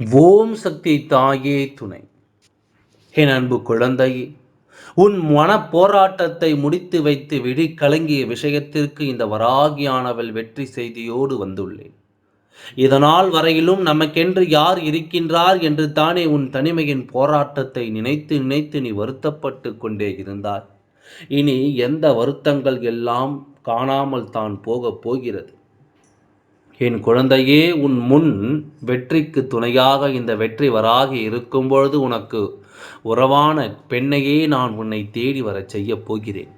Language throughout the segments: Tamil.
ஓம் சக்தி தாயே துணை. என் அன்பு குழந்தையே உன் மன போராட்டத்தை முடித்து வைத்து விழி கலங்கிய விஷயத்திற்கு இந்த வராகியானவள் வெற்றி செய்தியோடு வந்துள்ளேன். இதனால் வரையிலும் நமக்கென்று யார் இருக்கின்றார் என்று தானே உன் தனிமையின் போராட்டத்தை நினைத்து நினைத்து நீ வருத்தப்பட்டு கொண்டே இருந்தாய். இனி எந்த வருத்தங்கள் எல்லாம் காணாமல் தான் போகப் போகிறது. என் குழந்தையே உன் முன் வெற்றிக்கு துணையாக இந்த வெற்றி வராகி இருக்கும் பொழுது உனக்கு உறவான பெண்ணையே நான் உன்னை தேடி வரச் செய்யப் போகிறேன்.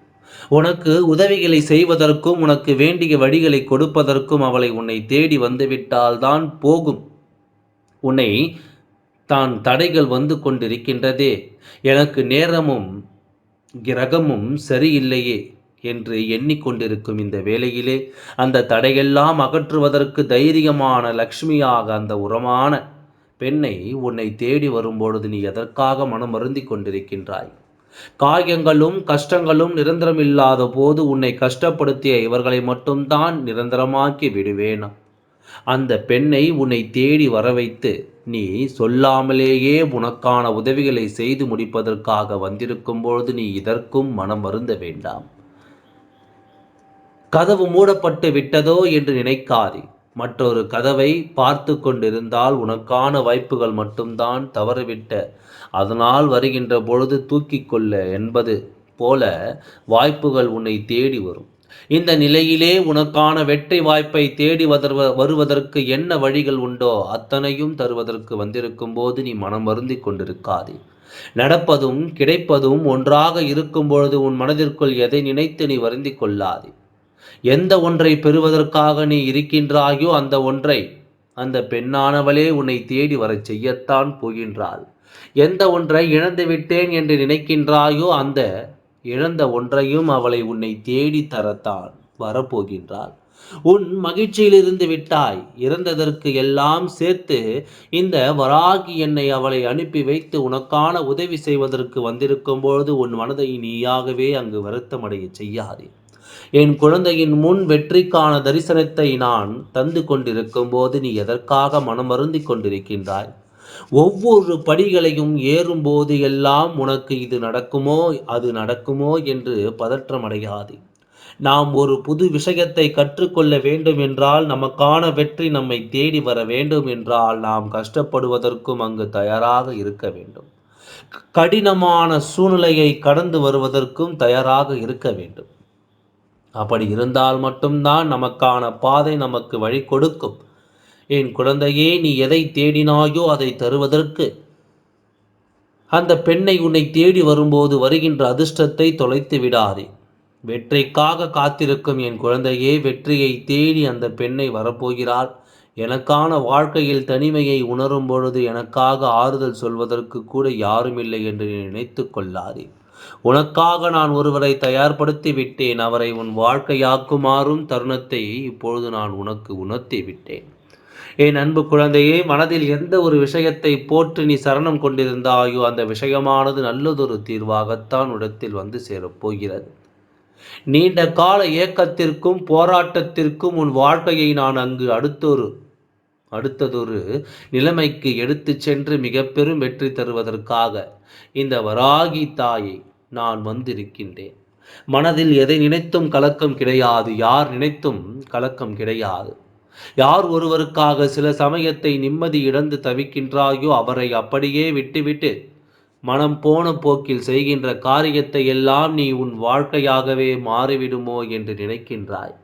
உனக்கு உதவிகளை செய்வதற்கும் உனக்கு வேண்டிய வழிகளை கொடுப்பதற்கும் அவளை உன்னை தேடி வந்துவிட்டால்தான் போகும். உன்னை தான் தடைகள் வந்து கொண்டிருக்கின்றதே. எனக்கு நேரமும் கிரகமும் சரியில்லையே. என்று எண்ணிக்கொண்டிருக்கும் இந்த வேளையிலே அந்த தடையெல்லாம் அகற்றுவதற்கு தைரியமான லக்ஷ்மியாக அந்த உரமான பெண்ணை உன்னை தேடி வரும்பொழுது நீ எதற்காக மனம் அருந்தி கொண்டிருக்கின்றாய்? காயங்களும் கஷ்டங்களும் நிரந்தரம் இல்லாத போது உன்னை கஷ்டப்படுத்திய இவர்களை மட்டும்தான் நிரந்தரமாக்கி விடுவேனா? அந்த பெண்ணை உன்னை தேடி வர வைத்து நீ சொல்லாமலேயே உனக்கான உதவிகளை செய்து முடிப்பதற்காக வந்திருக்கும் பொழுது நீ இதற்கும் மனம் வருந்த வேண்டாம். கதவு மூடப்பட்டு விட்டதோ என்று நினைக்காதே. மற்றொரு கதவை பார்த்து கொண்டிருந்தால் உனக்கான வாய்ப்புகள் மட்டும்தான் தவறிவிட்ட. அதனால் வருகின்ற பொழுது தூக்கி கொள்ள என்பது போல வாய்ப்புகள் உன்னை தேடி வரும். இந்த நிலையிலே உனக்கான வெற்றி வாய்ப்பை தேடி வருவதற்கு என்ன வழிகள் உண்டோ அத்தனையும் தருவதற்கு வந்திருக்கும் போது நீ மனம் வருந்தி கொண்டிருக்காதே. நடப்பதும் கிடைப்பதும் ஒன்றாக இருக்கும் பொழுது உன் மனதிற்குள் எதை நினைத்து நீ வருந்தி கொள்ளாதே. எந்த ஒன்றை பெறுவதற்காக நீ இருக்கின்றாயோ அந்த ஒன்றை அந்த பெண்ணானவளே உன்னை தேடி வரச் செய்யத்தான் போகின்றாள். எந்த ஒன்றை இழந்து விட்டேன் என்று நினைக்கின்றாயோ அந்த இழந்த ஒன்றையும் அவளை உன்னை தேடி தரத்தான் வரப்போகின்றாள். உன் மகிழ்ச்சியிலிருந்து விட்டாய். இறந்ததற்கு எல்லாம் சேர்த்து இந்த வராகி என்னை அவளை அனுப்பி வைத்து உனக்கான உதவி செய்வதற்கு வந்திருக்கும் பொழுது உன் மனதை நீயாகவே அங்கு வருத்தமடைய செய்யாதே. என் குழந்தையின் முன் வெற்றிக்கான தரிசனத்தை நான் தந்து கொண்டிருக்கும் போது நீ எதற்காக மனமருந்தி கொண்டிருக்கின்றாய்? ஒவ்வொரு படிகளையும் ஏறும்போது எல்லாம் உனக்கு இது நடக்குமோ அது நடக்குமோ என்று பதற்றமடையாது. நாம் ஒரு புது விஷயத்தை கற்றுக்கொள்ள வேண்டும் என்றால் நமக்கான வெற்றி நம்மை தேடி வர வேண்டும் என்றால் நாம் கஷ்டப்படுவதற்கும் அங்கு தயாராக இருக்க வேண்டும். கடினமான சூழ்நிலையை கடந்து வருவதற்கும் தயாராக இருக்க வேண்டும். அப்படி இருந்தால் மட்டும்தான் நமக்கான பாதை நமக்கு வழி கொடுக்கும். என் குழந்தையே நீ எதை தேடினாயோ அதை தருவதற்கு. அந்த பெண்ணை உன்னை தேடி வரும்போது வருகின்ற அதிர்ஷ்டத்தை தொலைத்து விடாதே. வெற்றிக்காக காத்திருக்கும் என் குழந்தையே வெற்றியை தேடி அந்த பெண்ணை வரப்போகிறாள். எனக்கான வாழ்க்கையில் தனிமையை உணரும் பொழுது எனக்காக ஆறுதல் சொல்வதற்கு கூட யாருமில்லை என்று நினைத்து கொள்ளாதே. உனக்காக நான் ஒருவரை தயார்படுத்தி விட்டேன் அவரை உன் வாழ்க்கையாக்குமாறும் தருணத்தை இப்பொழுது நான் உனக்கு உணர்த்தி விட்டேன் என் அன்பு குழந்தையே மனதில் எந்த ஒரு விஷயத்தை போற்று நீ சரணம் கொண்டிருந்தாயோ அந்த விஷயமானது நல்லதொரு தீர்வாகத்தான் இடத்தில் வந்து சேரப்போகிறது நீண்ட கால இயக்கத்திற்கும் போராட்டத்திற்கும் உன் வாழ்க்கையை நான் அங்கு அடுத்தொரு அடுத்ததொரு நிலைமைக்கு எடுத்துச் சென்று மிக பெரும் வெற்றி தருவதற்காக இந்த வராகி தாயை நான் வந்திருக்கின்றேன். மனதில் எதை நினைத்தும் கலக்கம் கிடையாது யார் நினைத்தும் கலக்கம் கிடையாது. யார் ஒருவருக்காக சில சமயத்தை நிம்மதி இழந்து தவிக்கின்றாயோ அவரை அப்படியே விட்டுவிட்டு மனம் போன போக்கில் செய்கின்ற காரியத்தை எல்லாம் நீ உன் வாழ்க்கையாகவே மாறிவிடுமோ என்று நினைக்கின்றாய்.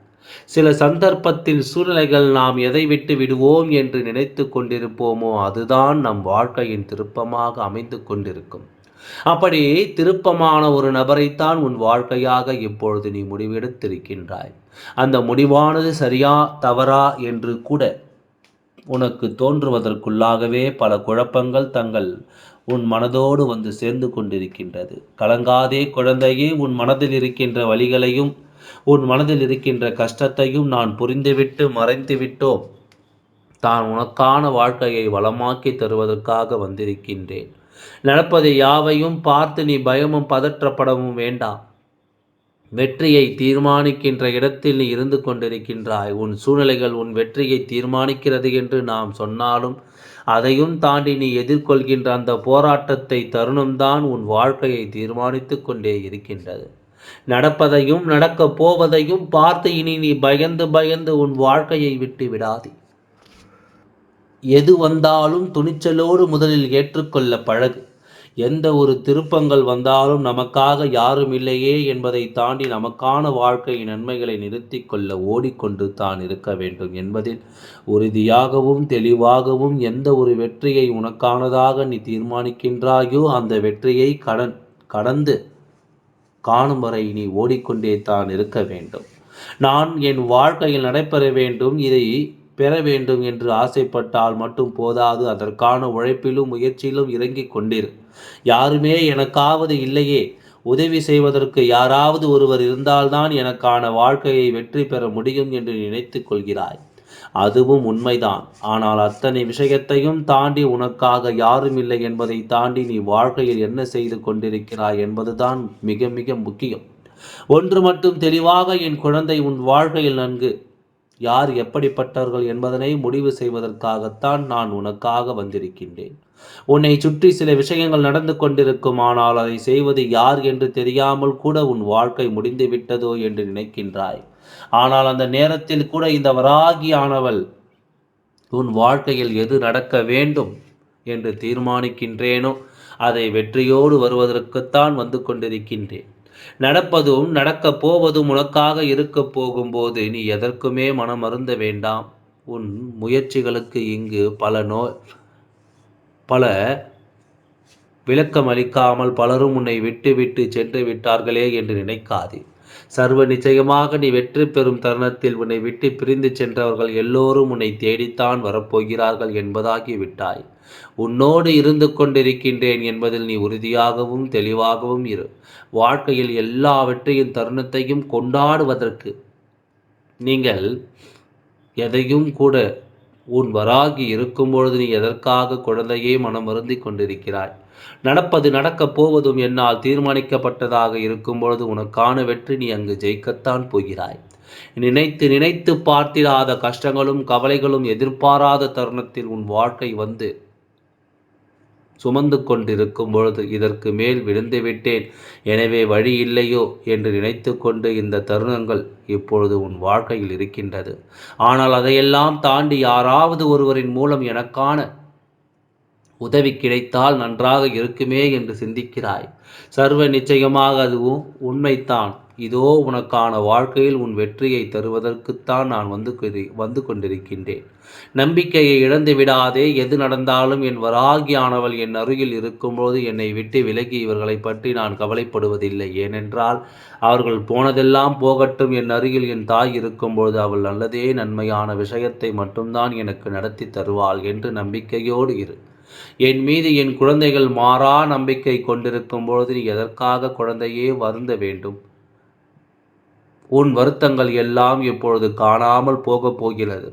சில சந்தர்ப்பத்தில் சூழ்நிலைகள் நாம் எதை விட்டு விடுவோம் என்று நினைத்து கொண்டிருப்போமோ அதுதான் நம் வாழ்க்கையின் திருப்பமாக அமைந்து கொண்டிருக்கும். அப்படி திருப்பமான ஒரு நபரைத்தான் உன் வாழ்க்கையாக இப்பொழுது நீ முடிவெடுத்திருக்கின்றாய். அந்த முடிவானது சரியா தவறா என்று கூட உனக்கு தோன்றுவதற்குள்ளாகவே பல குழப்பங்கள் தங்கள் உன் மனதோடு வந்து சேர்ந்து கொண்டிருக்கின்றது. கலங்காதே குழந்தையே உன் மனதில் இருக்கின்ற வழிகளையும் உன் மனதில் இருக்கின்ற கஷ்டத்தையும் நான் புரிந்துவிட்டு மறைந்துவிட்டோம் தான் உனக்கான வாழ்க்கையை வளமாக்கி தருவதற்காக வந்திருக்கின்றேன். நடப்பதை யாவையும் பார்த்து நீ பயமும் பதற்றப்படவும் வேண்டாம். வெற்றியை தீர்மானிக்கின்ற இடத்தில் நீ இருந்து கொண்டிருக்கின்றாய். உன் சூழ்நிலைகள் உன் வெற்றியை தீர்மானிக்கிறது என்று நாம் சொன்னாலும் அதையும் தாண்டி நீ எதிர்கொள்கின்ற அந்த போராட்டத்தை தருணம்தான் உன் வாழ்க்கையை தீர்மானித்து கொண்டே இருக்கின்றது. நடப்பதையும் நடக்கப் போவதையும் பார்த்து இனி நீ பயந்து பயந்து உன் வாழ்க்கையை விட்டு விடாதே. எது வந்தாலும் துணிச்சலோடு முதலில் ஏற்றுக்கொள்ள பழகு. எந்த ஒரு திருப்பங்கள் வந்தாலும் நமக்காக யாரும் இல்லையே என்பதை தாண்டி நமக்கான வாழ்க்கை நன்மைகளை நிறுத்தி கொள்ள ஓடிக்கொண்டு தான் இருக்க வேண்டும் என்பதில் உறுதியாகவும் தெளிவாகவும் எந்த ஒரு வெற்றியை உனக்கானதாக நீ தீர்மானிக்கின்றாயோ அந்த வெற்றியை கடன் கடந்து காணும் வரை நீ ஓடிக்கொண்டே தான் இருக்க வேண்டும். நான் என் வாழ்க்கையில் நடைபெற வேண்டும். இதை பெற வேண்டும் என்று ஆசைப்பட்டால் மட்டும் போதாது. அதற்கான உழைப்பிலும் முயற்சியிலும் இறங்கிக் கொண்டிரு. யாருமே எனக்காவது இல்லையே. உதவி செய்வதற்கு யாராவது ஒருவர் இருந்தால்தான் எனக்கான வாழ்க்கையை வெற்றி பெற முடியும் என்று நினைத்து கொள்கிறாய். அதுவும் உண்மைதான். ஆனால் அத்தனை விஷயத்தையும் தாண்டி உனக்காக யாரும் இல்லை என்பதை தாண்டி நீ வாழ்க்கையில் என்ன செய்து கொண்டிருக்கிறாய் என்பதுதான் மிக மிக முக்கியம். ஒன்று மட்டும் தெளிவாக என் குழந்தை உன் வாழ்க்கையில் நன்கு யார் எப்படிப்பட்டவர்கள் என்பதனை முடிவு செய்வதற்காகத்தான் நான் உனக்காக வந்திருக்கின்றேன். உன்னை சுற்றி சில விஷயங்கள் நடந்து கொண்டிருக்கும் ஆனால் அதை செய்வது யார் என்று தெரியாமல் கூட உன் வாழ்க்கை முடிந்து விட்டதோ என்று நினைக்கின்றாய். ஆனால் அந்த நேரத்தில் கூட இந்த வராகியானவள் உன் வாழ்க்கையில் எது நடக்க வேண்டும் என்று தீர்மானிக்கின்றேனோ அதை வெற்றியோடு வருவதற்குத்தான் வந்து கொண்டிருக்கின்றேன். நடப்பதும் நடக்கப் போவதும் உனக்காக இருக்கப் போகும்போது நீ எதற்குமே மனம் அருந்த வேண்டாம். உன் முயற்சிகளுக்கு இங்கு பல நோ பல விளக்கம் அளிக்காமல் பலரும் உன்னை விட்டு விட்டு சென்று விட்டார்களே என்று நினைக்காதே. சர்வ நிச்சயமாக நீ வெற்றி பெறும் தருணத்தில் உன்னை விட்டு பிரிந்து சென்றவர்கள் எல்லோரும் உன்னை தேடித்தான் வரப்போகிறார்கள் என்பதாகி விட்டாய் உன்னோடு இருந்து கொண்டிருக்கின்றேன் என்பதில் நீ உறுதியாகவும் தெளிவாகவும் இரு. வாழ்க்கையில் எல்லாவற்றையும் தருணத்தையும் கொண்டாடுவதற்கு நீங்கள் எதையும் கூட உன் வராகி இருக்கும் பொழுது நீ எதற்காக குழந்தையே மனம் வருந்தி கொண்டிருக்கிறாய்? நடப்பது நடக்கப் போவதும் என்னால் தீர்மானிக்கப்பட்டதாக இருக்கும் பொழுது உனக்கான வெற்றி நீ அங்கு ஜெயிக்கத்தான் போகிறாய். நினைத்து நினைத்து பார்த்திடாத கஷ்டங்களும் கவலைகளும் எதிர்பாராத தருணத்தில் உன் வாழ்க்கை வந்து சுமந்து கொண்டிருக்கும் பொழுது இதற்கு மேல் விழுந்து விட்டேன். எனவே வழி இல்லையோ என்று நினைத்து கொண்டு இந்த தருணங்கள் இப்பொழுது உன் வாழ்க்கையில் இருக்கின்றது. ஆனால் அதையெல்லாம் தாண்டி யாராவது ஒருவரின் மூலம் எனக்கான உதவி கிடைத்தால் நன்றாக இருக்குமே என்று சிந்திக்கிறாய். சர்வ நிச்சயமாக அதுவும் உண்மைத்தான் இதோ உனக்கான வாழ்க்கையில் உன் வெற்றியை தருவதற்குத்தான் நான் வந்து வந்து கொண்டிருக்கின்றேன். நம்பிக்கையை இழந்து விடாதே. எது நடந்தாலும் என் வராகியானவள் என் அருகில் இருக்கும்போது என்னை விட்டு விலகி இவர்களை பற்றி நான் கவலைப்படுவதில்லை. ஏனென்றால் அவர்கள் போனதெல்லாம் போகட்டும். என் அருகில் என் தாய் இருக்கும்பொழுது அவள் நல்லதே நன்மையான விஷயத்தை மட்டும்தான் எனக்கு நடத்தி தருவாள் என்று நம்பிக்கையோடு இரு. என் மீது என் குழந்தைகள் மாறா நம்பிக்கை கொண்டிருக்கும் பொழுது நீ எதற்காக குழந்தையே வருந்த வேண்டும்? உன் வருத்தங்கள் எல்லாம் இப்பொழுது காணாமல் போகப் போகிறது.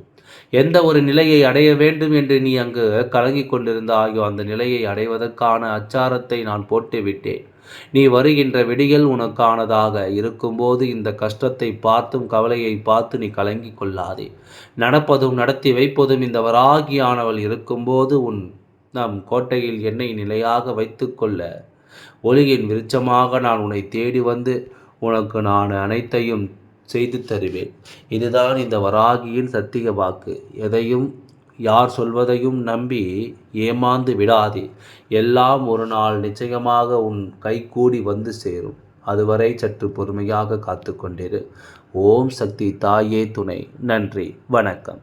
எந்த ஒரு நிலையை அடைய வேண்டும் என்று நீ அங்கு கலங்கி கொண்டிருந்தாயோ அந்த நிலையை அடைவதற்கான அச்சாரத்தை நான் போட்டுவிட்டேன். நீ வருகின்ற விடிகள் உனக்கானதாக இருக்கும்போது இந்த கஷ்டத்தை பார்த்தும் கவலையை பார்த்து நீ கலங்கி கொள்ளாதே. நடப்பதும் நடத்தி வைப்பதும் இந்த வராகியானவள் இருக்கும்போது உன் நம் கோட்டையில் என்னை நிலையாக வைத்துக்கொள்ள ஒளியின் விருச்சமாக நான் உன்னை தேடி வந்து உனக்கு நான் அனைத்தையும் செய்து தருவேன். இதுதான் இந்த வராகியின் சத்திய வாக்கு. எதையும் யார் சொல்வதையும் நம்பி ஏமாந்து விடாதே. எல்லாம் ஒரு நாள் நிச்சயமாக உன் கைகூடி வந்து சேரும். அதுவரை சற்று பொறுமையாக காத்து கொண்டிரு ஓம் சக்தி தாயே துணை. நன்றி. வணக்கம்.